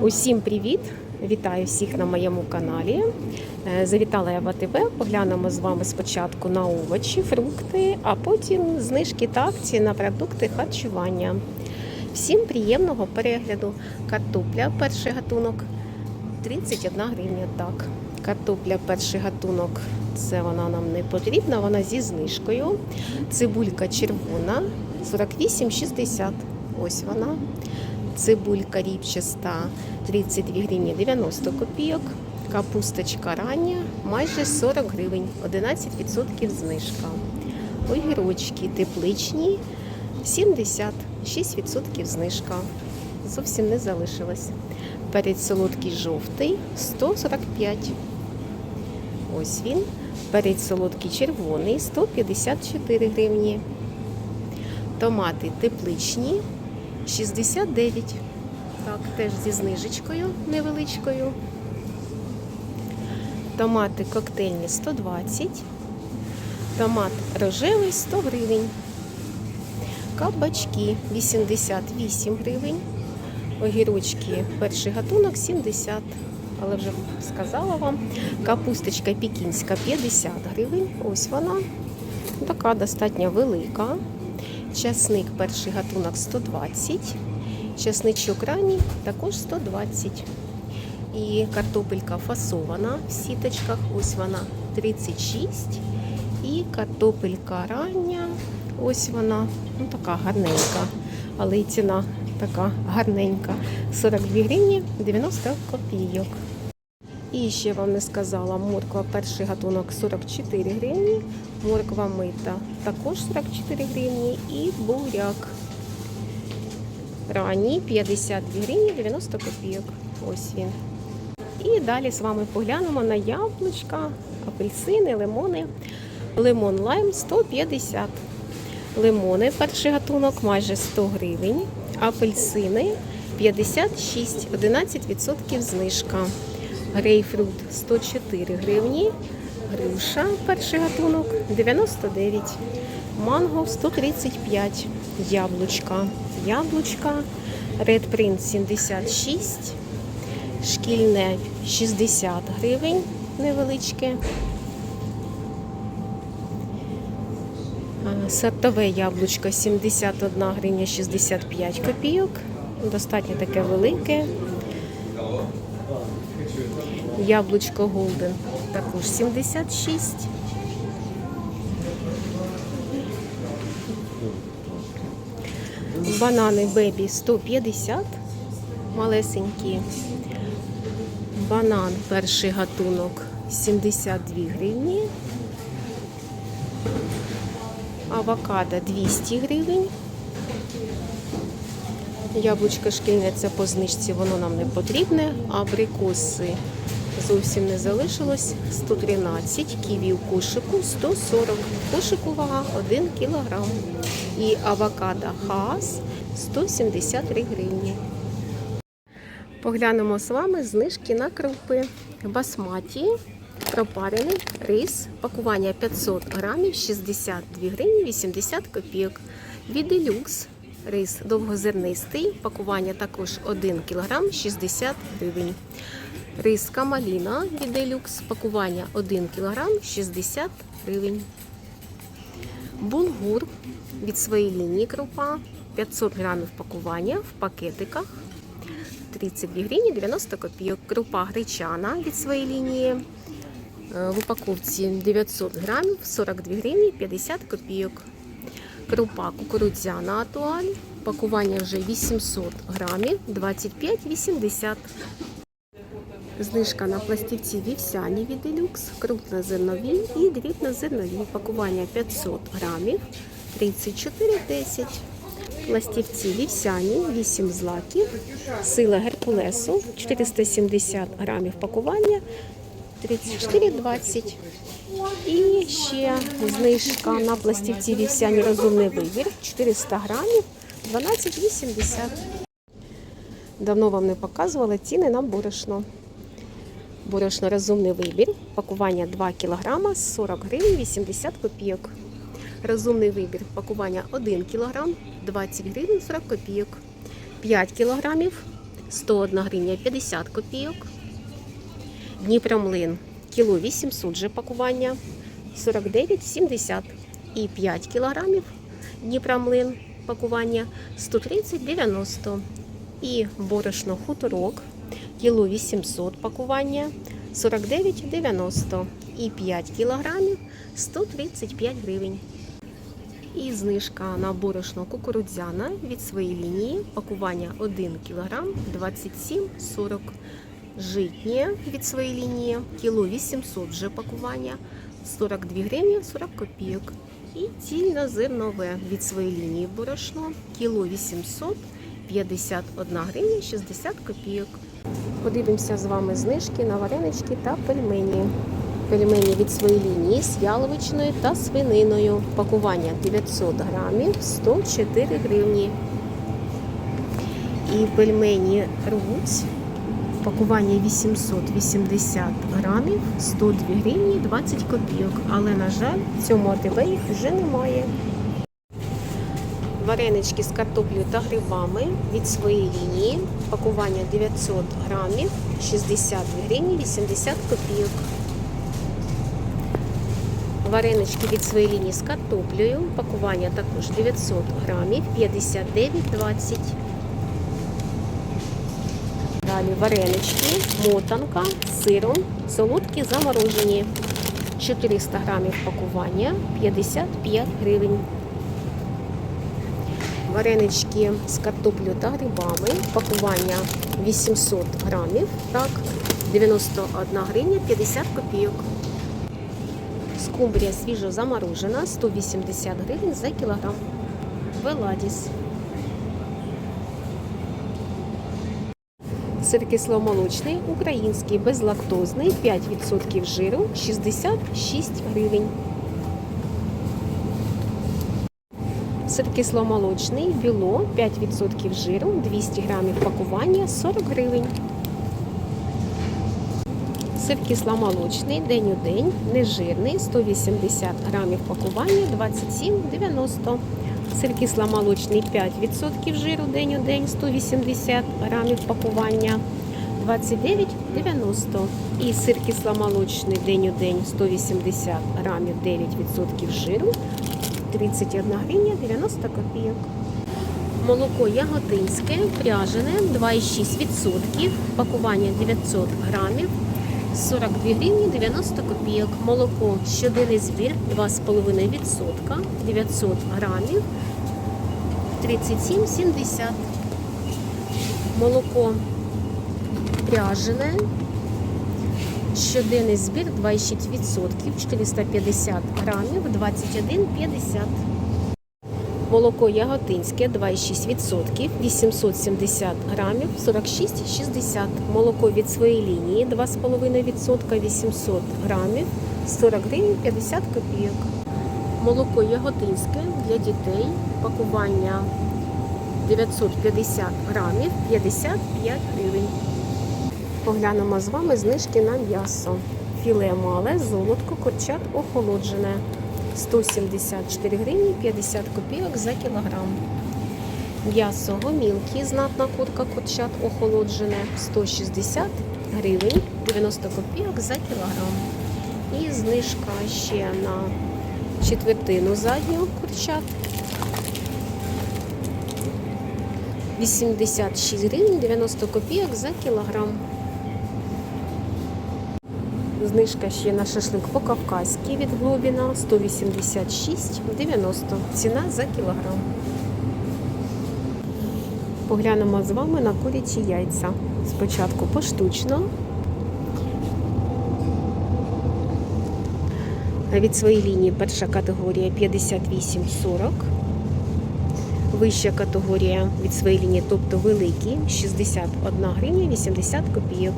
Усім привіт! Вітаю всіх на моєму каналі. Е, Завітала я в АТБ. Поглянемо з вами спочатку на овочі, фрукти, а потім знижки та акції на продукти харчування. Всім приємного перегляду. Картопля, перший гатунок 31 гривня. Так, картопля, перший гатунок. Це вона нам не потрібна, вона зі знижкою. Цибулька червона 48,60. Ось вона. Цибулька ріпчаста 32 гривні 90 копійок. Капусточка рання майже 40 гривень, 11% знижка. Огірочки тепличні 76% знижка. Зовсім не залишилось. Перець солодкий жовтий 145. Ось він. Перець солодкий червоний 154 гривні. Томати тепличні 69. Так, теж зі знижечкою невеличкою. Томати коктейльні 120. Томат рожевий 100 гривень. Кабачки 88 гривень. Огірочки перший гатунок 70. Але вже сказала вам. Капусточка пекінська 50 гривень. Ось вона. Така достатньо велика. Часник перший гатунок 120. Часничок ранній також 120. І картопелька фасована в сіточках. Ось вона 36. І картопелька рання. Ось вона, ну така гарненька. Але і ціна така гарненька. 42 гривні 90 копійок. І ще вам не сказала, морква перший гатунок 44 гривні, морква мита також 44 гривні і буряк. Ранній 52 гривні 90 копійок. Ось він. І далі з вами поглянемо на яблучка, апельсини, лимони. Лимон лайм 150. Лимони перший гатунок майже 100 гривень. Апельсини 56, 11% знижка. Грейпфрут 104 гривні. Груша перший гатунок 99. Манго 135. Яблучка. Яблучка. Red Print 76. Шкільне 60 гривень невеличке. Сортове яблучко 71 гривня 65 копійок. Достатньо таке велике. Яблучко Голден також 76. Банани Бебі 150. Малесенькі. Банан перший гатунок 72 гривні. Авокадо 200 гривень. Яблучко шкільне це по знижці, воно нам не потрібне. Абрикоси зовсім не залишилось. 113, ківі у кошику 140. В кошику вага 1 кг. І авокадо хаас 173 гривні. Поглянемо з вами знижки на крупи. Басматі, пропарений рис, пакування 500 грамів, 62 гривні 80 копійок. Віделюкс, рис довгозернистий, пакування також 1 кг 60 гривень. Рис камаліна віделюкс, пакування 1 кг 60 гривень. Булгур від своєї лінії крупа 500 грамів пакування в пакетиках 32 гривні 90 копійок. Крупа гречана від своєї лінії е, в упаковці 900 грамів 42 гривні 50 копійок. Крупа кукурудзяна атуаль, пакування вже 800 грамів 25,80. Знижка на пластівці вівсяні від делюкс, крупнозернові і дрібнозернові. Пакування 500 грамів 34,10. Пластівці вівсяні 8 злаків. Сила геркулесу 470 грамів пакування 34,20. І ще знижка на пластівці вівсяні розумний вибір 400 грамів 12,80. Давно вам не показувала ціни на борошно. Борошно розумний вибір. Пакування 2 кг 40 гривень 80 копійок. Розумний вибір. Пакування 1 кг 20 гривень 40 копійок. 5 кг 101 гривня 50 копійок. Дніпромлин кіло 800 вже пакування 49,70 і 5 кілограмів Дніпромлин пакування 130,90 і борошно хуторок кіло 800 пакування 49,90 і 5 кілограмів 135 гривень. І знижка на борошно кукурудзяна від своєї лінії. Пакування 1 кг 27,40. Житнє від своєї лінії. Кіло 800 вже пакування 42 гривні 40 копійок. І цільнозернове від своєї лінії борошно. Кіло 800 51 гривня 60 копійок. Подивимося з вами знижки на варенички та пельмені. Пельмені від своєї лінії з яловичною та свининою. Пакування 900 грамів 104 гривні. І пельмені рвуть. Пакування 880 грамів 102 гривні 20 копійок. Але, на жаль, в цьому АТБ їх вже немає. Варенички з картоплею та грибами від своєї лінії. Пакування 900 грамів 62 гривні 80 копійок. Варенички від своєї лінії з картоплею. Пакування також 900 грамів 59,20. Далі варенички, мотанка з сиром, солодкі заморожені. 400 грамів пакування 55 гривень. Варенички з картоплею та грибами. Пакування 800 грамів. Так, 91 гривня 50 копійок. Скумбрія свіжо заморожена 180 гривень за кілограм. Веладіс. Сир кисломолочний, український, безлактозний, 5% жиру, 66 гривень. Сир кисломолочний, біло, 5% жиру, 200 грамів пакування, 40 гривень. Сир кисломолочний, день у день, нежирний, 180 грамів пакування, 27,90. Сир кисломолочний 5% жиру день у день, 180 грамів пакування, 29,90. І сир кисломолочний день у день, 180 грамів, 9% жиру, 31 гривня 90 копійок. Молоко яготинське, пряжене 2,6%, пакування 900 грамів, 42 гривні 90 копійок. Молоко щоденний збір 2,5%, 900 грамів, 37,70. Молоко пряжене, щоденний збір 2,6%, 450 грамів, 21,50. Молоко яготинське 2,6%, 870 грамів, 46,60. Молоко від своєї лінії 2,5%, 800 грамів, 40 гривень 50 копійок. Молоко яготинське для дітей, пакування 950 грамів, 55 гривень. Поглянемо з вами знижки на м'ясо. Філе мале, золотко, курчат охолоджене. 174 гривні 50 копійок за кілограм. М'ясо гомілки, знатна курка курчат охолоджене 160 гривень 90 копійок за кілограм. І знижка ще на четвертину заднього курчат. 86 гривень 90 копійок за кілограм. Знижка ще на шашлик по-кавказьки від Глобіна 186,90. Ціна за кілограм. Поглянемо з вами на курячі яйця. Спочатку поштучно. Від своєї лінії перша категорія 58,40. Вища категорія від своєї лінії, тобто великі, 61 гривня 80 копійок.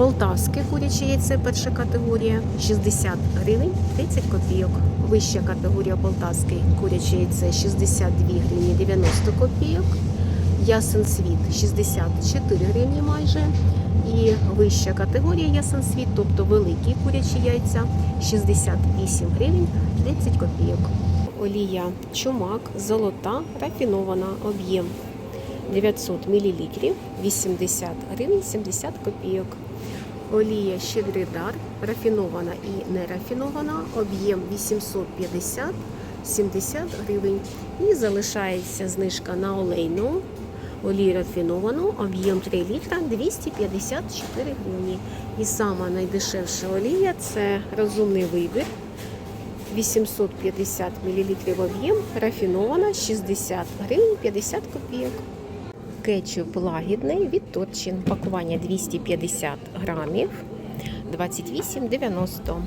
Полтавське куряче яйце перша категорія 60 гривень 30 копійок. Вища категорія полтавське куряче яйце 62 гривні 90 копійок. Ясен світ 64 гривні майже. І вища категорія ясен світ, тобто великі курячі яйця 68 гривень 30 копійок. Олія чумак, золота, рафінована, об'єм 900 мл 80 гривень 70 копійок. Олія щедрий дар, рафінована і нерафінована, об'єм 850 70 гривень. І залишається знижка на олейну, олію рафіновану, об'єм 3 літра 254 гривні. І сама найдешевша олія це розумний вибір. 850 мл об'єм, рафінована 60 гривень 50 копійок. Кетчуп лагідний від Торчин. Пакування 250 грамів 28,90.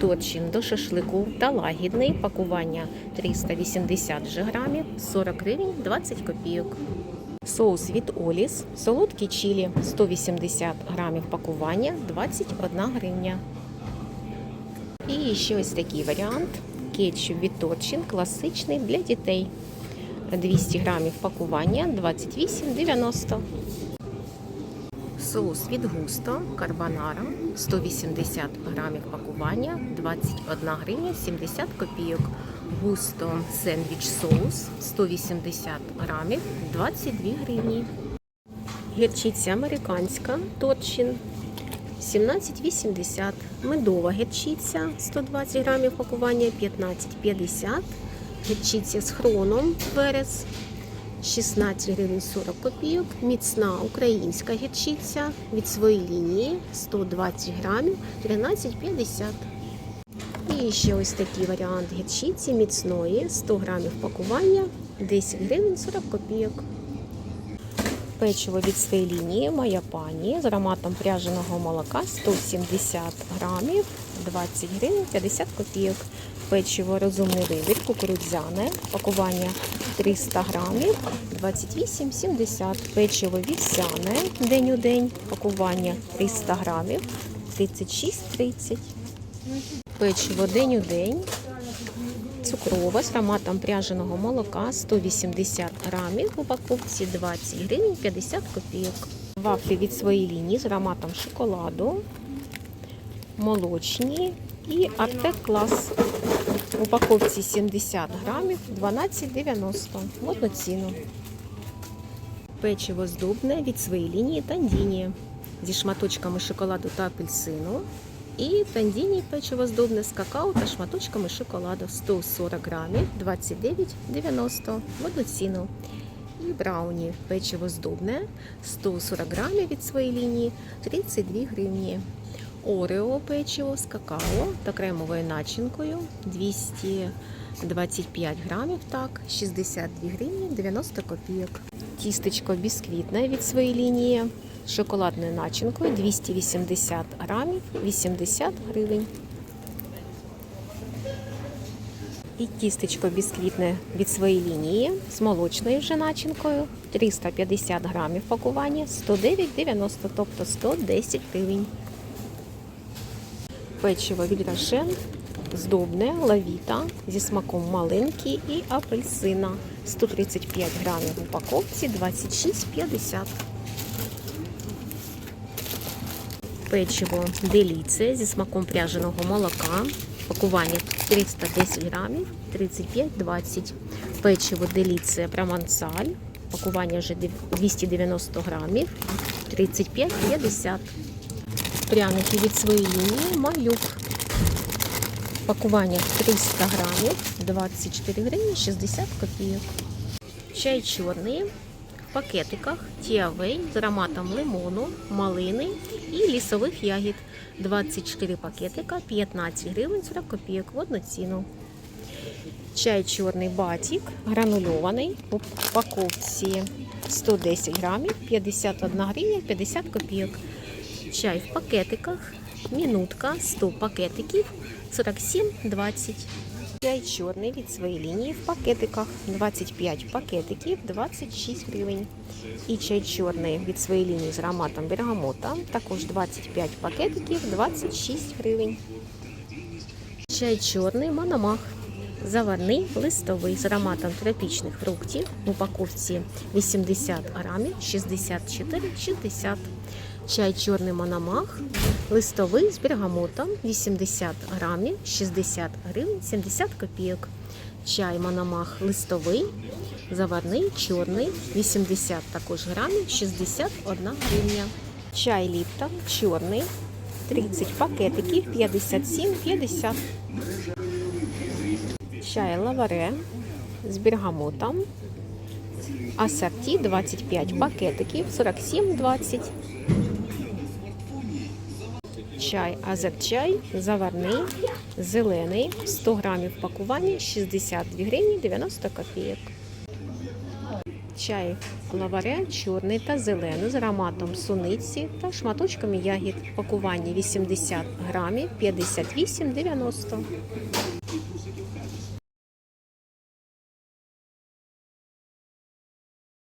Торчин до шашлику та лагідний. Пакування 380 грамів 40 гривень 20 копійок. Соус від Оліс, солодкий чилі 180 грамів пакування 21 гривня. І ще ось такий варіант. Кетчуп від Торчин, класичний для дітей. 200 грамів пакування 28,90. Соус від густо карбонара 180 грамів пакування 21 гривня 70 копійок. Густо сендвіч соус 180 грамів 22 гривні. Гірчиця американська Торчин 17,80. Медова гірчиця 120 грамів пакування 15,50. Гірчиця з хроном верес 16 гривень 40 копійок. Міцна українська гірчиця від своєї лінії 120 грамів 13,50. І ще ось такий варіант гірчиці міцної 100 грамів пакування 10 гривень 40 копійок. Печиво від своєї лінії моя пані з ароматом пряженого молока 170 грамів 20 гривень 50 копійок. Печиво розумний вибір, кукурудзяне, пакування 300 грамів 28,70. Печиво вівсяне день у день, пакування 300 грамів 36,30. Печиво день у день. Цукрова з ароматом пряженого молока 180 грамів в упаковці 20 гривень 50 копійок. Вафлі від своєї лінії з ароматом шоколаду, молочні і Артек клас. В упаковці 70 грамів 12,90 в одну ціну. Печиво здобне від своєї лінії Тандіні зі шматочками шоколаду та апельсину. І тандіні печиво здобне з какао та шматочками шоколаду 140 грамів 29,90 в одну ціну. І брауні печиво здобне 140 грамів від своєї лінії 32 гривні. Орео печиво з какао та кремовою начинкою 225 грамів, так, 62 гривні 90 копійок. Тістечко бісквітне від своєї лінії з шоколадною начинкою 280 грамів 80 гривень. І тістечко бісквітне від своєї лінії з молочною вже начинкою 350 грамів пакування 109,90, тобто 110 гривень. Печиво від Рошен здобне лавіта зі смаком малинки і апельсина 135 грамів в упаковці 26,50. Печиво деліце зі смаком пряженого молока. Пакування 310 грамів 35,20. Печиво деліце промансаль. Пакування вже 290 грамів 35,50. Пряники від своєї малюк. Пакування 300 грамів 24 гривні 60 копійок. Чай чорний в пакетиках Тіавей з ароматом лимону, малини і лісових ягід. 24 пакетика, 15 гривень 40 копійок в одну ціну. Чай чорний батік, гранульований в упаковці 110 грамів, 51 гривня 50 копійок. Чай в пакетиках, мінутка, 100 пакетиків, 47,20. Чай чорний від своєї лінії в пакетиках, 25 пакетиків, 26 гривень. І чай чорний від своєї лінії з ароматом бергамота, також 25 пакетиків, 26 гривень. Чай чорний Мономах. Заварний листовий з ароматом тропічних фруктів в упаковці 80 грамів 64,60. Чай чорний Мономах, листовий з бергамотом 80 грамів 60 гривень 70 копійок. Чай Мономах листовий Заварний, чорний, 80 також грамів, 61 гривня. Чай Ліптон, чорний, 30 пакетиків, 57,50. Чай Лаваре з бергамотом. Асорті 25 пакетиків, 47,20. Чай Азерчай заварний, зелений, 100 грамів пакування, 62 гривні 90 копійок. Чай лаваре чорний та зелений з ароматом суниці та шматочками ягід. Пакування 80 грамів, 58,90.